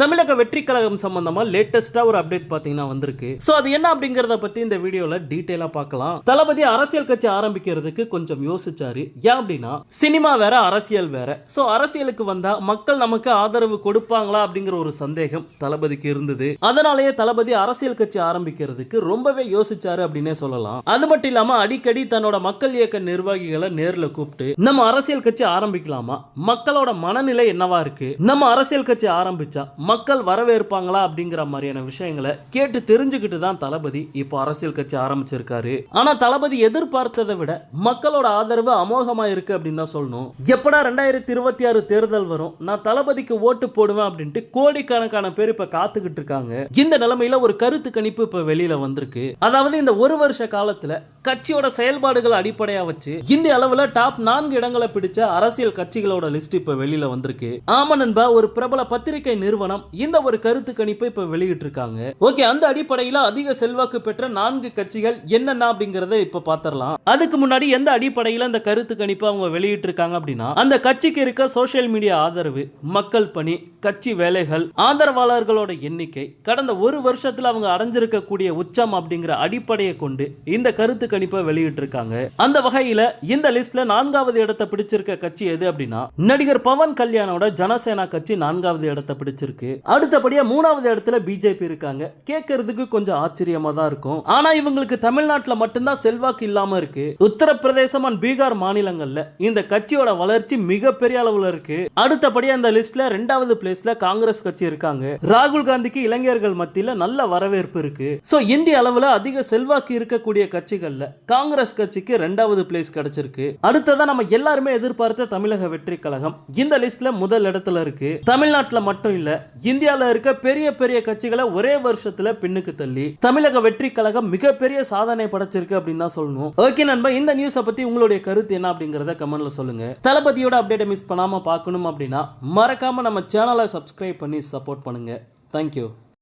தமிழக வெற்றி கழகம் சம்பந்தமா லேட்டஸ்டா ஒரு அப்டேட் பாத்தீங்கன்னா வந்திருக்கு. சோ அது என்ன அப்படிங்கறத பத்தி இந்த வீடியோல டீடைலா பார்க்கலாம். தளபதி அரசியல் கட்சி ஆரம்பிக்கிறதுக்கு கொஞ்சம் யோசிச்சாரு. ஏன் அப்படின்னா சினிமா வேற அரசியல் வேற. சோ அரசியலுக்கு வந்தா மக்கள் நமக்கு ஆதரவு கொடுப்பாங்களா அப்படிங்கிற ஒரு சந்தேகம் தளபதிக்கு இருந்தது. அதனாலேயே தளபதி அரசியல் கட்சி ஆரம்பிக்கிறதுக்கு ரொம்பவே யோசிச்சாரு அப்படின்னே சொல்லலாம். அது மட்டும் இல்லாம அடிக்கடி தன்னோட மக்கள் இயக்க நிர்வாகிகளை நேர்ல கூப்பிட்டு நம்ம அரசியல் கட்சி ஆரம்பிக்கலாமா? மக்களோட மனநிலை என்னவா இருக்கு? நம்ம அரசியல் கட்சி ஆரம்பிச்சா மக்கள் வரவேற்பாங்களா அப்படிங்கிற மாதிரியான விஷயங்களை கேட்டு தெரிஞ்சுக்கிட்டு தான் தளபதி இப்போ அரசியல் கட்சி ஆரம்பிச்சிருக்காரு. ஆனா தளபதி எதிர்பார்த்ததை விட மக்களோட ஆதரவு அமோகமா இருக்கு அப்படின்னு தான் சொல்லணும். எப்படா ரெண்டாயிரத்தி இருபத்தி ஆறு தேர்தல் வரும்? நான் தளபதிக்கு ஓட்டு போடுவேன் அப்படின்ட்டு கோடிக்கணக்கான பேர் இப்ப காத்துக்கிட்டு இருக்காங்க. இந்த நிலைமையில ஒரு கருத்து கணிப்பு இப்ப வெளியில வந்திருக்கு. அதாவது இந்த ஒரு வருஷ காலத்துல கட்சியோட செயல்பாடுகள் அடிப்படையா வச்சு இந்திய அளவுல டாப் நான்கு இடங்களை பிடிச்ச அரசியல் கட்சிகளோட லிஸ்ட் இப்ப வெளியில வந்திருக்கு. ஆமா நண்பா ஒரு பிரபல பத்திரிகை நிறுவனம் இந்த ஒரு கருத்து கணிப்பை இப்ப வெளியிட்டு இருக்காங்க ஓகே அந்த அடிப்படையில அதிக செல்வாக்கு பெற்ற நான்கு கட்சிகள் என்னென்ன அப்படிங்கறத இப்ப பாத்திரலாம். அதுக்கு முன்னாடி எந்த அடிப்படையில அந்த கருத்து கணிப்பை அவங்க வெளியிட்டு இருக்காங்க அப்படின்னா அந்த கட்சிக்கு இருக்க சோசியல் மீடியா ஆதரவு மக்கள் பணி கட்சி வேலைகள் ஆதரவாளர்களோட எண்ணிக்கை கடந்த ஒரு வருஷத்துல அவங்க அடைஞ்சிருக்கக்கூடிய உச்சம் அப்படிங்கிற அடிப்படையை கொண்டு இந்த கருத்து கணிப்பை வெளியிட்டு இருக்காங்க அந்த வகையில இந்த லிஸ்ட்ல நான்காவது இடத்தை பிடிச்சிருக்க கட்சி எது அப்படின்னா நடிகர் பவன் கல்யாணோட ஜனசேனா கட்சி நான்காவது இடத்தை பிடிச்சிருக்கு. அடுத்தபடியா மூணாவது இடத்துல பிஜேபி இருக்காங்க. கேட்கறதுக்கு கொஞ்சம் ஆச்சரியமா தான் இருக்கும். ஆனா இவங்களுக்கு தமிழ்நாட்டுல மட்டும்தான் செல்வாக்கு இல்லாம இருக்கு. உத்தரப்பிரதேசம் அண்ட் பீகார் மாநிலங்கள்ல இந்த கட்சியோட வளர்ச்சி மிகப்பெரிய அளவுல இருக்கு. அடுத்தபடியா இந்த லிஸ்ட்ல ரெண்டாவது பிளேஸ்ல காங்கிரஸ் கட்சி இருக்காங்க. ராகுல் காந்திக்கு இளைஞர்கள் மத்தியில நல்ல வரவேற்பு இருக்கு. சோ இந்திய அளவுல அதிக செல்வாக்கு இருக்கக்கூடிய கட்சிகள்ல காங்கிரஸ் கட்சிக்கு ரெண்டாவது பிளேஸ் கிடைச்சிருக்கு. அடுத்ததா நம்ம எல்லாருமே எதிர்பார்த்த தமிழக வெற்றி கழகம். இந்த லிஸ்ட்ல முதல் இடத்துல இருக்கு. தமிழ்நாட்டுல மட்டும் இல்ல இந்தியால இருக்க பெரிய பெரிய கட்சிகளை ஒரே வருஷத்துல பின்னுக்கு தள்ளி. தமிழக வெற்றி கழகம் மிகப்பெரிய சாதனை படைச்சிருக்கு அப்படின்னு தான் சொல்லணும். ஓகே நண்பா இந்த நியூஸை பத்தி உங்களுடைய கருத்து என்ன அப்படிங்கறத கமெண்ட்ல சொல்லுங்க. தளபதியோட அப்டேட்டை மிஸ் பண்ணாம பார்க்கணும் அப்படின்னா மறக்காம நம்ம சேனலை சப்ஸ்கிரைப் பண்ணி சப்போர்ட் பண்ணுங்க. தேங்க்யூ